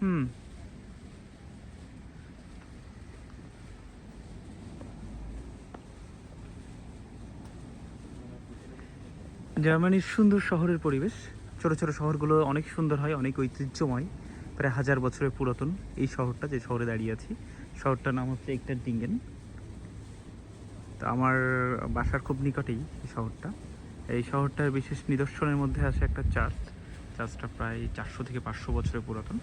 হুম জার্মানির সুন্দর শহরের পরিবেশ। ছোট ছোট শহরগুলো অনেক সুন্দর হয়, অনেক ঐতিহ্যময়। প্রায় হাজার বছরের পুরাতন এই শহরটা যে শহরে দাঁড়িয়ে আছি। শহরটার নাম হচ্ছে একটার ডিঙ্গেন তো আমার বাসার খুব নিকটেই এই শহরটা। এই শহরটার বিশেষ নিদর্শনের মধ্যে আছে একটা চার্চ। চার্চটা প্রায় চারশো থেকে পাঁচশো বছরের পুরাতন।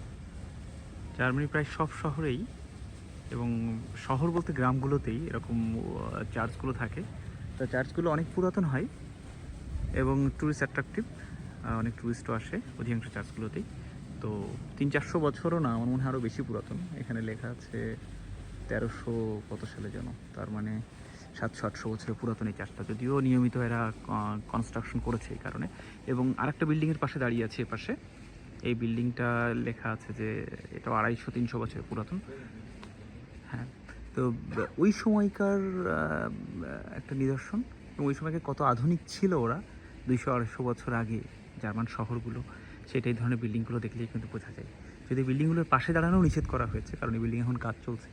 জার্মানির প্রায় সব শহরেই এবং শহর বলতে গ্রামগুলোতেই এরকম চার্চগুলো থাকে। তো চার্চগুলো অনেক পুরাতন হয় এবং ট্যুরিস্ট অ্যাট্রাকটিভ অনেক ট্যুরিস্টও আসে অধিকাংশ চার্চগুলোতেই। তো তিন চারশো বছরও না, আমার মনে হয় আরও বেশি পুরাতন। এখানে লেখা আছে তেরোশো কত সালে যেন, তার মানে সাতশো, আটশো বছরের পুরাতন এই চার্চটা। যদিও নিয়মিত এরা কনস্ট্রাকশন করেছে এই কারণে। এবং আরেকটা বিল্ডিংয়ের পাশে দাঁড়িয়ে আছে এ পাশে এই বিল্ডিংটা লেখা আছে যে এটা আড়াইশো, তিনশো বছরের পুরাতন। হ্যাঁ তো ওই সময়কার একটা নিদর্শন, এবং ওই সময়কে কত আধুনিক ছিল ওরা, দুইশো, আড়াইশো বছর আগে জার্মান শহরগুলো সেটা এই ধরনের বিল্ডিংগুলো দেখলেই কিন্তু বোঝা যায়। যদি বিল্ডিংগুলোর পাশে দাঁড়ানো নিষেধ করা হয়েছে, কারণ এই বিল্ডিং এখন কাজ চলছে।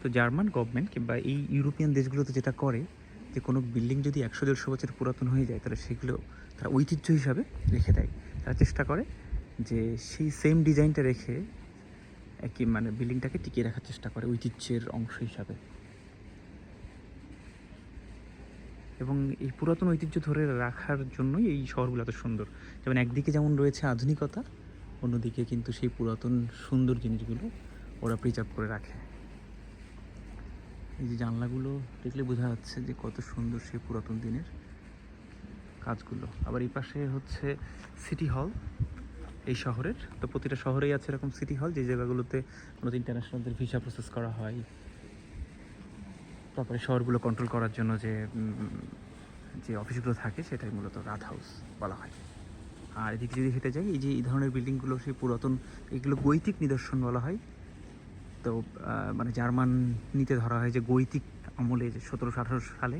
তো জার্মান গভর্নমেন্ট কিংবা এই ইউরোপিয়ান দেশগুলোতে যেটা করে, যে কোনো বিল্ডিং যদি একশো, দেড়শো বছর পুরাতন হয়ে যায়, তাহলে সেগুলো তারা ঐতিহ্য হিসাবে রেখে দেয়। তারা চেষ্টা করে যে সেই সেম ডিজাইনটা রেখে একই মানে বিল্ডিংটাকে টিকিয়ে রাখার চেষ্টা করে ঐতিহ্যের অংশ হিসাবে। এবং এই পুরাতন ঐতিহ্য ধরে রাখার জন্যই এই শহরগুলো এত সুন্দর। যেমন একদিকে যেমন রয়েছে আধুনিকতা, অন্যদিকে কিন্তু সেই পুরাতন সুন্দর জিনিসগুলো ওরা প্রিজার্ভ করে রাখে। এই যে জানলাগুলো দেখলে বোঝা যাচ্ছে যে কত সুন্দর সেই পুরাতন দিনের কাজগুলো। আবার এই পাশে হচ্ছে সিটি হল এই শহরের। তো প্রতিটা শহরেই আছে এরকম সিটি হল যে জায়গাগুলোতে মূলত ইন্টারন্যাশনালদের ভিসা প্রসেস করা হয়। তারপরে শহরগুলো কন্ট্রোল করার জন্য যে যে অফিসগুলো থাকে, সেটাই মূলত রাত হাউস বলা হয়। আর এদিকে যদি হেঁটে যাই, এই যে এই ধরনের বিল্ডিংগুলো সেই পুরাতন, এগুলো গৈতিক নিদর্শন বলা হয়। তো মানে জার্মান নিতে ধরা হয় যে গৈতিক আমলে যে সতেরোশো আঠারোশো সালে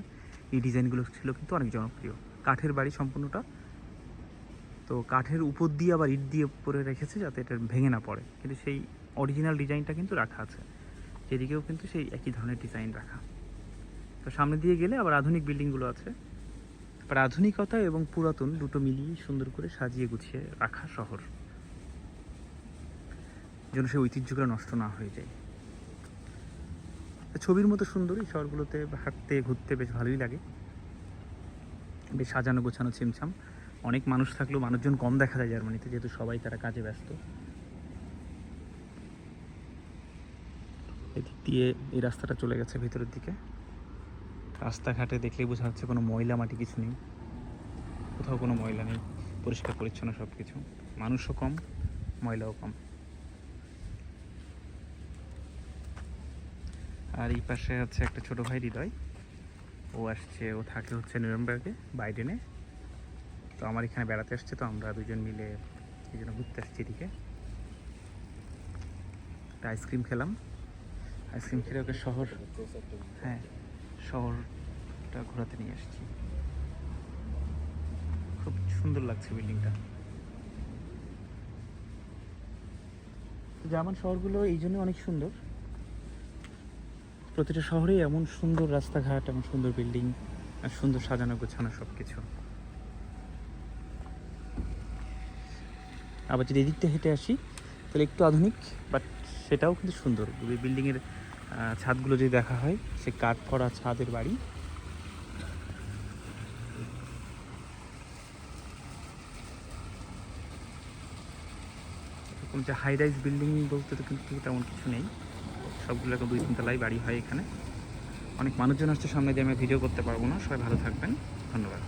এই ডিজাইনগুলো ছিল কিন্তু অনেক জনপ্রিয়। কাঠের বাড়ি সম্পূর্ণটা তো কাঠের উপর দিয়ে আবার ইট দিয়ে উপরে রেখেছে যাতে এটা ভেঙে না পড়ে। কিন্তু সেই অরিজিনাল ডিজাইনটা কিন্তু রাখা আছে। সেদিকেও কিন্তু সেই একই ধরনের ডিজাইন রাখা। তো সামনে দিয়ে গেলে আবার আধুনিক বিল্ডিংগুলো আছে। আবার আধুনিকতা এবং পুরাতন দুটো মিলিয়ে সুন্দর করে সাজিয়ে গুছিয়ে রাখা শহর। যেন সেই ঐতিহ্যগুলো নষ্ট না হয়ে যায়। ছবির মতো সুন্দর এই শহরগুলোতে হাঁটতে, ঘুরতে বেশ ভালোই লাগে। বেশ সাজানো গোছানো ছিমছাম। অনেক মানুষ থাকলেও মানুষজন কম দেখা যায় জার্মানিতে, যেহেতু সবাই তারা কাজে ব্যস্ত। এদিক দিয়ে এই রাস্তাটা চলে গেছে ভিতরের দিকে। রাস্তাঘাটে দেখলেই বোঝা যাচ্ছে কোনো ময়লা মাটি কিছু নেই। কোথাও কোনো ময়লা নেই, পরিষ্কার পরিচ্ছন্ন সব কিছু মানুষও কম, ময়লাও কম। আর এই পাশে হচ্ছে একটা ছোট ভাই হৃদয়। ও আসছে, ও থাকে হচ্ছে নিউরেমবার্গে বাইডেনে। তো আমার এখানে বেড়াতে আসছে তো আমরা দুজন মিলে এই জন্য ঘুরতে আসছি এদিকে। একটা আইসক্রিম খেলাম। আইসক্রিম খেলে ওকে শহর হ্যাঁ শহরটা ঘোরাতে নিয়ে আসছি। খুব সুন্দর লাগছে বিল্ডিংটা। জার্মান শহরগুলো এই জন্য অনেক সুন্দর। প্রতিটা শহরেই এমন সুন্দর রাস্তাঘাট, এমন সুন্দর বিল্ডিং, আর সুন্দর সাজানো গোছানো সব কিছু আবার যদি এদিকটা হেঁটে আসি, তাহলে একটু আধুনিক বাট সেটাও কিন্তু সুন্দর। ওই বিল্ডিংয়ের ছাদগুলো যদি দেখা হয় সে কাঠ করা ছাদের বাড়ি। এরকম যে হাই রাইজ বিল্ডিং বলতে তো কিন্তু তেমন কিছু নেই। সবগুলো এখন দুই তিনতলাই বাড়ি হয় এখানে। অনেক মানুষজন আসছে সামনে দিয়ে আমি ভিডিও করতে পারব না। সবাই ভালো থাকবেন। ধন্যবাদ।